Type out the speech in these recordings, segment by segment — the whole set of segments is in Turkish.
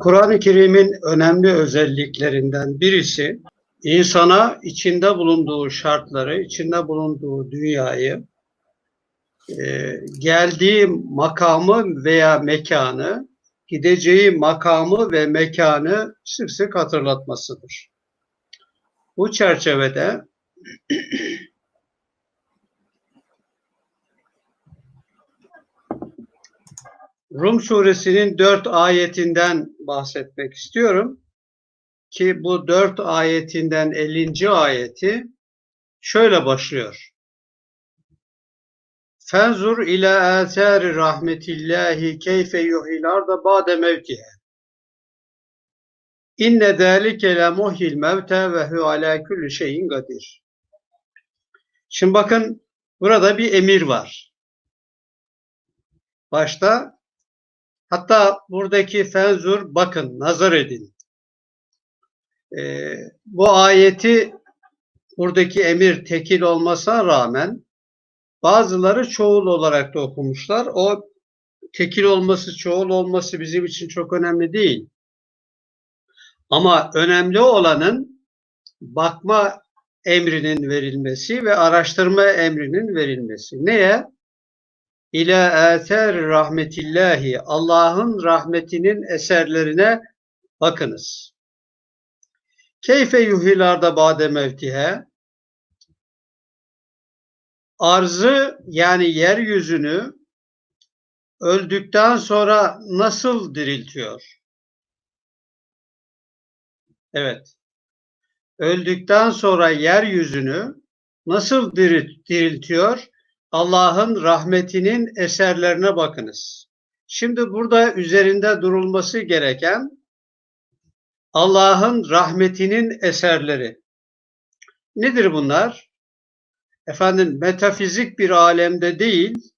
Kur'an-ı Kerim'in önemli özelliklerinden birisi insana içinde bulunduğu şartları, içinde bulunduğu dünyayı, e, geldiği makamı veya mekanı, gideceği makamı ve mekanı sık sık hatırlatmasıdır. Bu çerçevede Rum suresinin dört ayetinden bahsetmek istiyorum. Ki bu dört ayetinden 50. ayeti şöyle başlıyor. Fenzur ila atari rahmetillahi keyfe yuhil arda ba'de mevtiha. İnne zâlike le muhyil mevte ve hu ala kulli şeyin kadir. Şimdi bakın burada bir emir var. Başta Hatta buradaki fenzur bakın, nazar edin. Ee, bu ayeti buradaki emir tekil olmasına rağmen bazıları çoğul olarak da okumuşlar. O tekil olması, çoğul olması bizim için çok önemli değil. Ama önemli olanın bakma emrinin verilmesi ve araştırma emrinin verilmesi. Neye? İlâ âter rahmetillahi Allah'ın rahmetinin eserlerine bakınız. Keyfe yuhilarda ba'de mevtihe arzı yani yeryüzünü öldükten sonra nasıl diriltiyor? Evet. Öldükten sonra yeryüzünü nasıl diriltiyor? Allah'ın rahmetinin eserlerine bakınız. Şimdi burada üzerinde durulması gereken Allah'ın rahmetinin eserleri. Nedir bunlar? Efendim metafizik bir alemde değil,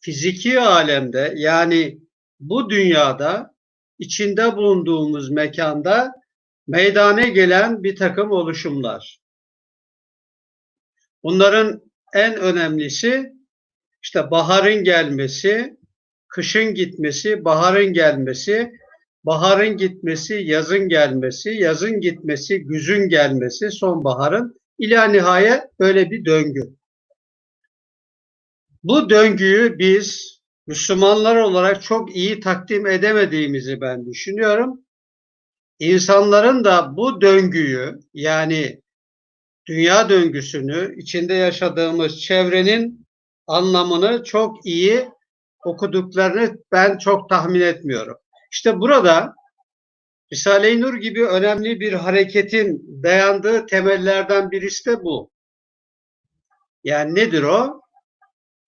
fiziki alemde yani bu dünyada içinde bulunduğumuz mekanda meydana gelen bir takım oluşumlar. Bunların en önemlisi işte baharın gelmesi, kışın gitmesi, baharın gelmesi, baharın gitmesi, yazın gelmesi, yazın gitmesi, güzün gelmesi, sonbaharın ila nihayet böyle bir döngü. Bu döngüyü biz Müslümanlar olarak çok iyi takdim edemediğimizi ben düşünüyorum. İnsanların da bu döngüyü yani dünya döngüsünü, içinde yaşadığımız çevrenin anlamını çok iyi okuduklarını ben çok tahmin etmiyorum. İşte burada Risale-i Nur gibi önemli bir hareketin dayandığı temellerden birisi de bu. Yani nedir o?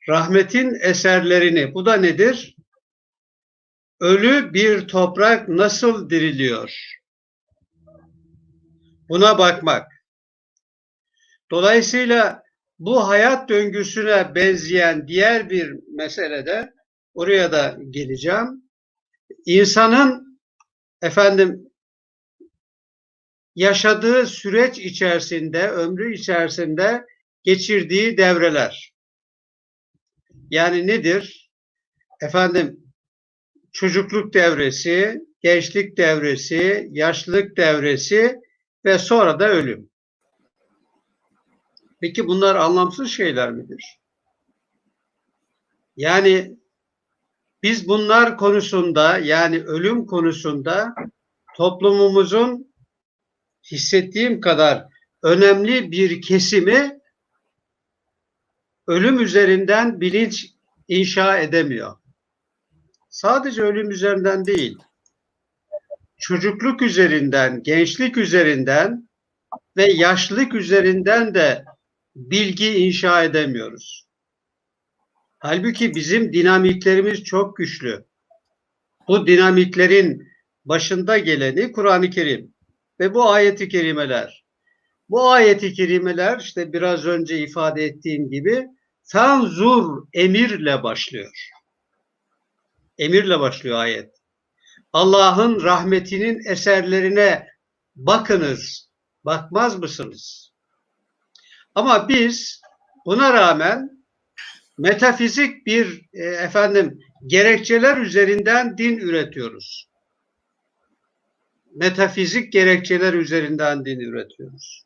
Rahmetin eserlerini. Bu da nedir? Ölü bir toprak nasıl diriliyor? Buna bakmak. Dolayısıyla bu hayat döngüsüne benzeyen diğer bir meselede oraya da geleceğim. İnsanın efendim yaşadığı süreç içerisinde, ömrü içerisinde geçirdiği devreler. Yani nedir? Efendim çocukluk devresi, gençlik devresi, yaşlılık devresi ve sonra da ölüm. Peki bunlar anlamsız şeyler midir? Yani biz bunlar konusunda yani ölüm konusunda toplumumuzun hissettiğim kadar önemli bir kesimi ölüm üzerinden bilinç inşa edemiyor. Sadece ölüm üzerinden değil, çocukluk üzerinden, gençlik üzerinden ve yaşlılık üzerinden de bilgi inşa edemiyoruz. Halbuki bizim dinamiklerimiz çok güçlü. Bu dinamiklerin başında geleni Kur'an-ı Kerim ve bu ayeti kerimeler. Bu ayeti kerimeler işte biraz önce ifade ettiğim gibi fenzur emirle başlıyor. Emirle başlıyor ayet. Allah'ın rahmetinin eserlerine bakınız. Bakmaz mısınız? Ama biz buna rağmen metafizik bir e, efendim gerekçeler üzerinden din üretiyoruz. metafizik gerekçeler üzerinden din üretiyoruz.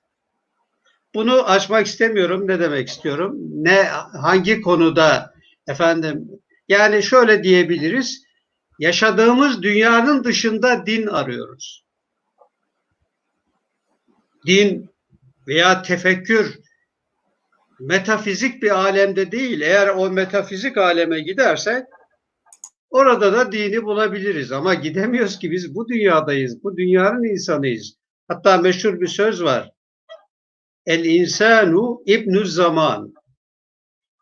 Bunu açmak istemiyorum. Ne demek istiyorum? Ne hangi konuda efendim yani şöyle diyebiliriz. Yaşadığımız dünyanın dışında din arıyoruz. Din veya tefekkür metafizik bir alemde değil. Eğer o metafizik aleme gidersek orada da dini bulabiliriz. Ama gidemiyoruz ki biz bu dünyadayız. Bu dünyanın insanıyız. Hatta meşhur bir söz var. El insanu ibnü zaman.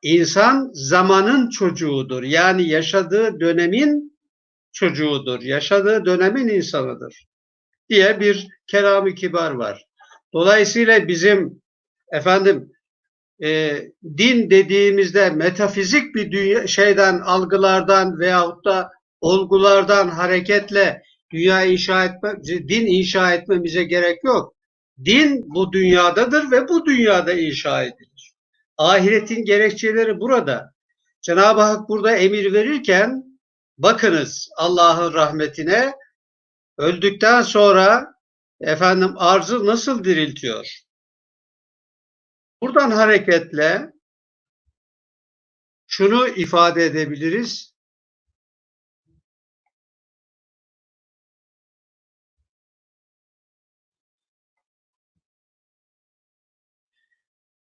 İnsan zamanın çocuğudur. Yani yaşadığı dönemin çocuğudur. Yaşadığı dönemin insanıdır. Diye bir kelam-ı kibar var. Dolayısıyla bizim efendim e, din dediğimizde metafizik bir dünya, şeyden, algılardan veyahut da olgulardan hareketle dünya inşa etme, din inşa etmemize gerek yok. Din bu dünyadadır ve bu dünyada inşa edilir. Ahiretin gerekçeleri burada. Cenab-ı Hak burada emir verirken bakınız Allah'ın rahmetine öldükten sonra efendim arzı nasıl diriltiyor? Buradan hareketle şunu ifade edebiliriz.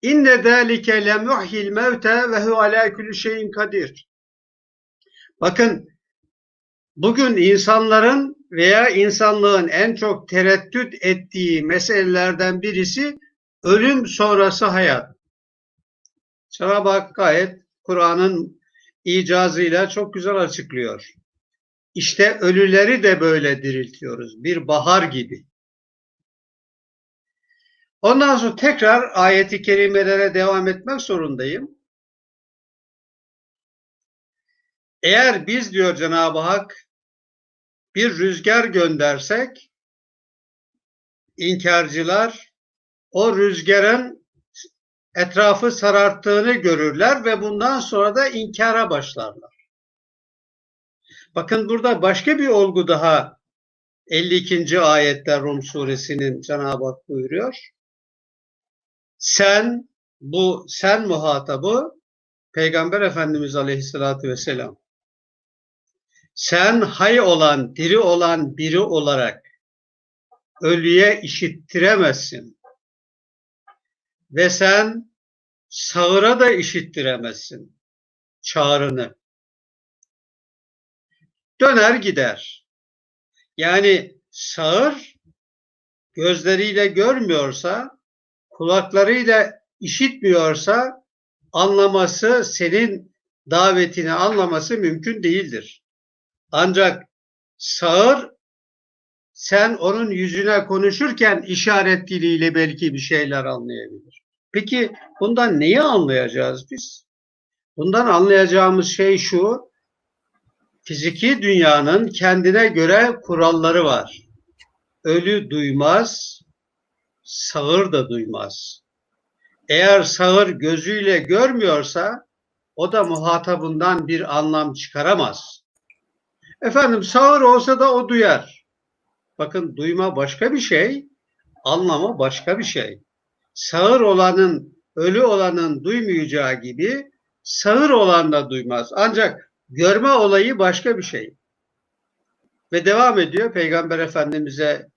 İnne zâlike lemuhyil mevte ve hu alâ kulli şeyin kadir. Bakın bugün insanların veya insanlığın en çok tereddüt ettiği meselelerden birisi ölüm sonrası hayat. Cenab-ı Hak gayet Kur'an'ın icazıyla çok güzel açıklıyor. İşte ölüleri de böyle diriltiyoruz. Bir bahar gibi. Ondan sonra tekrar ayeti kerimelere devam etmek zorundayım. Eğer biz diyor Cenab-ı Hak bir rüzgar göndersek inkarcılar o rüzgarın etrafı sararttığını görürler ve bundan sonra da inkara başlarlar. Bakın burada başka bir olgu daha 52. ayette Rum suresinin Cenab-ı Hak buyuruyor. Sen bu sen muhatabı Peygamber Efendimiz Aleyhisselatü Vesselam sen hay olan, diri olan biri olarak ölüye işittiremezsin. Ve sen sağıra da işittiremezsin çağrını. Döner gider. Yani sağır gözleriyle görmüyorsa, kulaklarıyla işitmiyorsa anlaması, senin davetini anlaması mümkün değildir. Ancak sağır sen onun yüzüne konuşurken işaret diliyle belki bir şeyler anlayabilir. Peki bundan neyi anlayacağız biz? Bundan anlayacağımız şey şu, fiziki dünyanın kendine göre kuralları var. Ölü duymaz, sağır da duymaz. Eğer sağır gözüyle görmüyorsa o da muhatabından bir anlam çıkaramaz. Efendim sağır olsa da o duyar. Bakın duyma başka bir şey, anlama başka bir şey. Sağır olanın, ölü olanın duymayacağı gibi sağır olan da duymaz. Ancak görme olayı başka bir şey. Ve devam ediyor Peygamber Efendimiz'e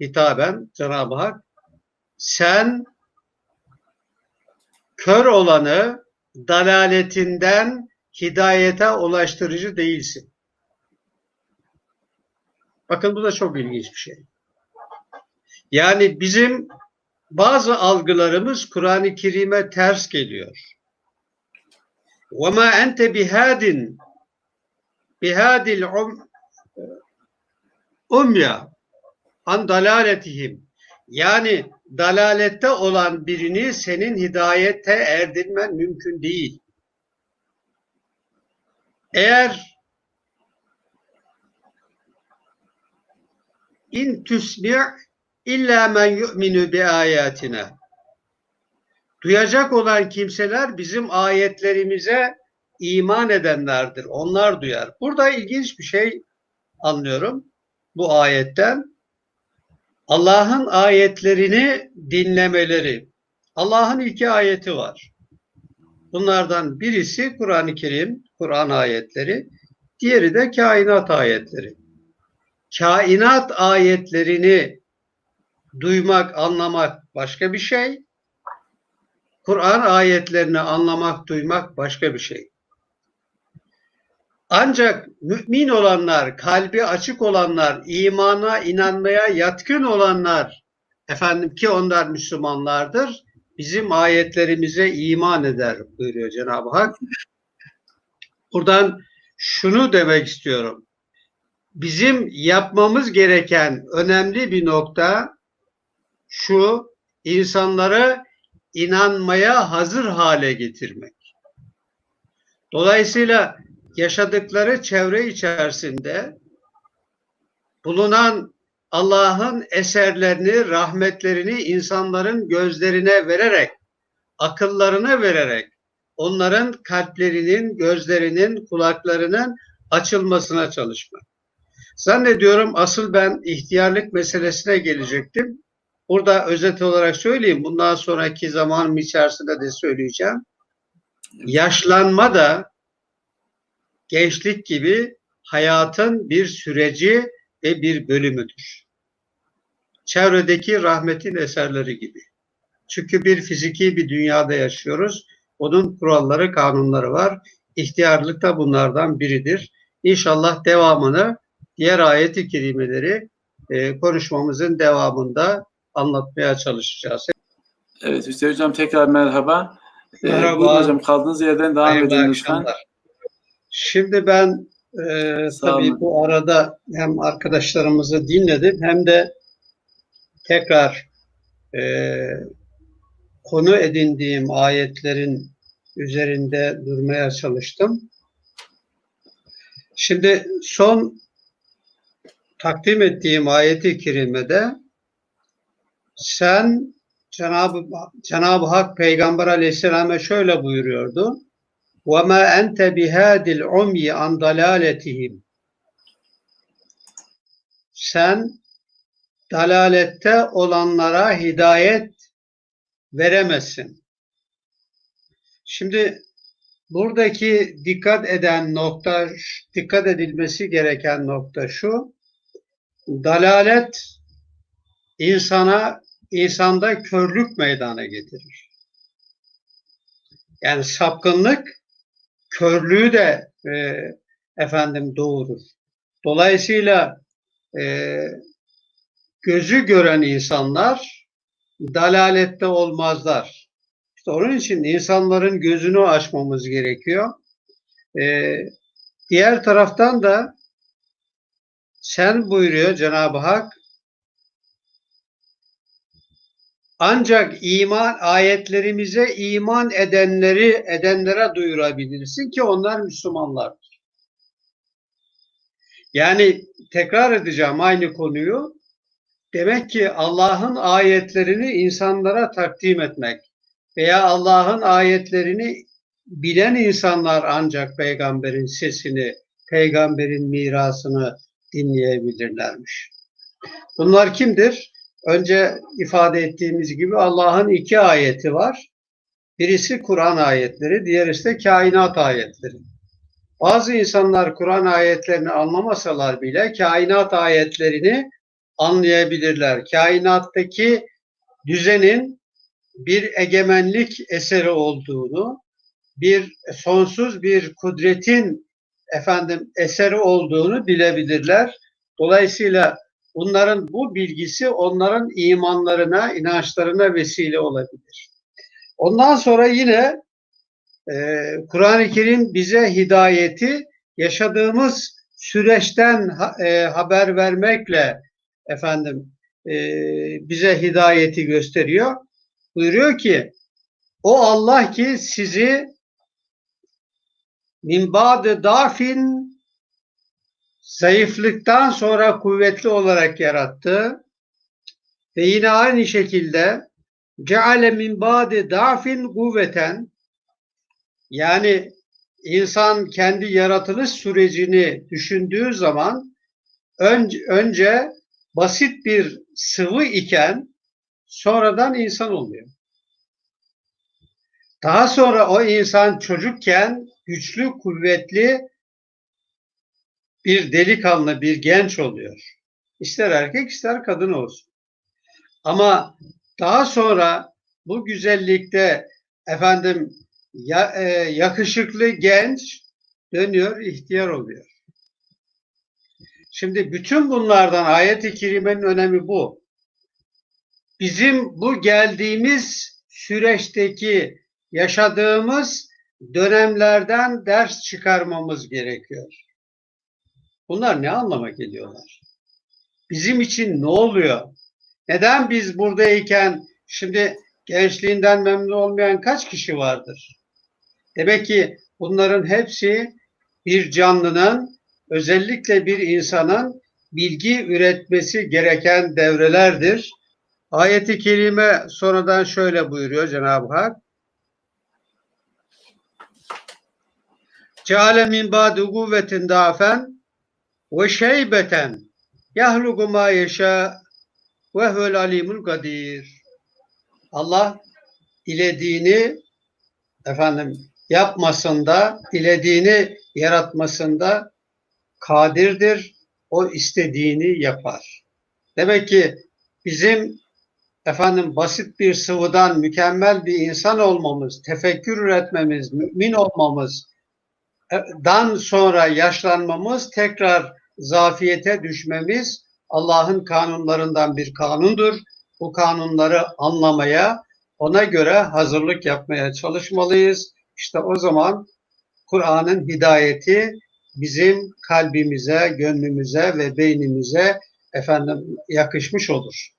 hitaben Cenab-ı Hak sen kör olanı dalaletinden hidayete ulaştırıcı değilsin. Bakın bu da çok ilginç bir şey. Yani bizim bazı algılarımız Kur'an-ı Kerim'e ters geliyor. وَمَا أَنْتَ بِهَادٍ بِهَادِ الْاُمْيَا an dalaletihim yani dalalette olan birini senin hidayete erdirmen mümkün değil. Eğer in tusmi' illa men yu'minu bi ayatina. Duyacak olan kimseler bizim ayetlerimize iman edenlerdir. Onlar duyar. Burada ilginç bir şey anlıyorum bu ayetten. Allah'ın ayetlerini dinlemeleri. Allah'ın iki ayeti var. Bunlardan birisi Kur'an-ı Kerim, Kur'an ayetleri, diğeri de kainat ayetleri. Kainat ayetlerini duymak, anlamak başka bir şey. Kur'an ayetlerini anlamak, duymak başka bir şey. Ancak mümin olanlar, kalbi açık olanlar, imana inanmaya yatkın olanlar, efendim ki onlar Müslümanlardır, bizim ayetlerimize iman eder buyuruyor Cenab-ı Hak. Buradan şunu demek istiyorum. Bizim yapmamız gereken önemli bir nokta şu, insanları inanmaya hazır hale getirmek. Dolayısıyla yaşadıkları çevre içerisinde bulunan Allah'ın eserlerini, rahmetlerini insanların gözlerine vererek, akıllarına vererek, onların kalplerinin, gözlerinin, kulaklarının açılmasına çalışmak. Zannediyorum asıl ben ihtiyarlık meselesine gelecektim. Burada özet olarak söyleyeyim. Bundan sonraki zamanım içerisinde de söyleyeceğim. Yaşlanma da gençlik gibi hayatın bir süreci ve bir bölümüdür. Çevredeki rahmetin eserleri gibi. Çünkü bir fiziki bir dünyada yaşıyoruz. Onun kuralları, kanunları var. İhtiyarlık da bunlardan biridir. İnşallah devamını diğer ayet-i kerimeleri e, konuşmamızın devamında anlatmaya çalışacağız. Evet Hüseyin Hocam tekrar merhaba. Ee, Merhaba. buyurun hocam kaldığınız yerden devam Hayırlı edin lütfen. Şimdi ben e, Sağ tabii olun. bu arada hem arkadaşlarımızı dinledim hem de tekrar e, konu edindiğim ayetlerin üzerinde durmaya çalıştım. Şimdi son takdim ettiğim ayeti kerimede sen Cenab-ı Cenab Hak Peygamber Aleyhisselam'a şöyle buyuruyordu. Ve ma ente bihadil umyi an dalaletihim. Sen dalalette olanlara hidayet veremezsin. Şimdi buradaki dikkat eden nokta, dikkat edilmesi gereken nokta şu. Dalalet insana insanda körlük meydana getirir. Yani sapkınlık körlüğü de e, efendim doğurur. Dolayısıyla e, gözü gören insanlar dalalette olmazlar. İşte onun için insanların gözünü açmamız gerekiyor. E, diğer taraftan da sen buyuruyor Cenab-ı Hak ancak iman ayetlerimize iman edenleri edenlere duyurabilirsin ki onlar Müslümanlardır. Yani tekrar edeceğim aynı konuyu. Demek ki Allah'ın ayetlerini insanlara takdim etmek veya Allah'ın ayetlerini bilen insanlar ancak peygamberin sesini, peygamberin mirasını dinleyebilirlermiş. Bunlar kimdir? Önce ifade ettiğimiz gibi Allah'ın iki ayeti var. Birisi Kur'an ayetleri, diğerisi de kainat ayetleri. Bazı insanlar Kur'an ayetlerini anlamasalar bile kainat ayetlerini anlayabilirler. Kainattaki düzenin bir egemenlik eseri olduğunu, bir sonsuz bir kudretin efendim eseri olduğunu bilebilirler. Dolayısıyla bunların bu bilgisi onların imanlarına, inançlarına vesile olabilir. Ondan sonra yine e, Kur'an-ı Kerim bize hidayeti yaşadığımız süreçten e, haber vermekle efendim e, bize hidayeti gösteriyor. Buyuruyor ki o Allah ki sizi min ba'de dafin zayıflıktan sonra kuvvetli olarak yarattı. Ve yine aynı şekilde ceale min ba'de dafin kuvveten yani insan kendi yaratılış sürecini düşündüğü zaman önce, önce basit bir sıvı iken sonradan insan oluyor. Daha sonra o insan çocukken güçlü, kuvvetli bir delikanlı, bir genç oluyor. İster erkek ister kadın olsun. Ama daha sonra bu güzellikte efendim ya, e, yakışıklı genç dönüyor, ihtiyar oluyor. Şimdi bütün bunlardan ayet-i kerimenin önemi bu. Bizim bu geldiğimiz süreçteki yaşadığımız dönemlerden ders çıkarmamız gerekiyor. Bunlar ne anlama geliyorlar? Bizim için ne oluyor? Neden biz buradayken şimdi gençliğinden memnun olmayan kaç kişi vardır? Demek ki bunların hepsi bir canlının özellikle bir insanın bilgi üretmesi gereken devrelerdir. Ayeti kerime sonradan şöyle buyuruyor Cenab-ı Hak. Ceale min ba'di kuvvetin dafen ve şeybeten yahluku ma yeşâ ve huvel alimul kadir. Allah dilediğini efendim yapmasında, dilediğini yaratmasında kadirdir. O istediğini yapar. Demek ki bizim efendim basit bir sıvıdan mükemmel bir insan olmamız, tefekkür üretmemiz, mümin olmamız, dan sonra yaşlanmamız, tekrar zafiyete düşmemiz Allah'ın kanunlarından bir kanundur. Bu kanunları anlamaya, ona göre hazırlık yapmaya çalışmalıyız. İşte o zaman Kur'an'ın hidayeti bizim kalbimize, gönlümüze ve beynimize efendim yakışmış olur.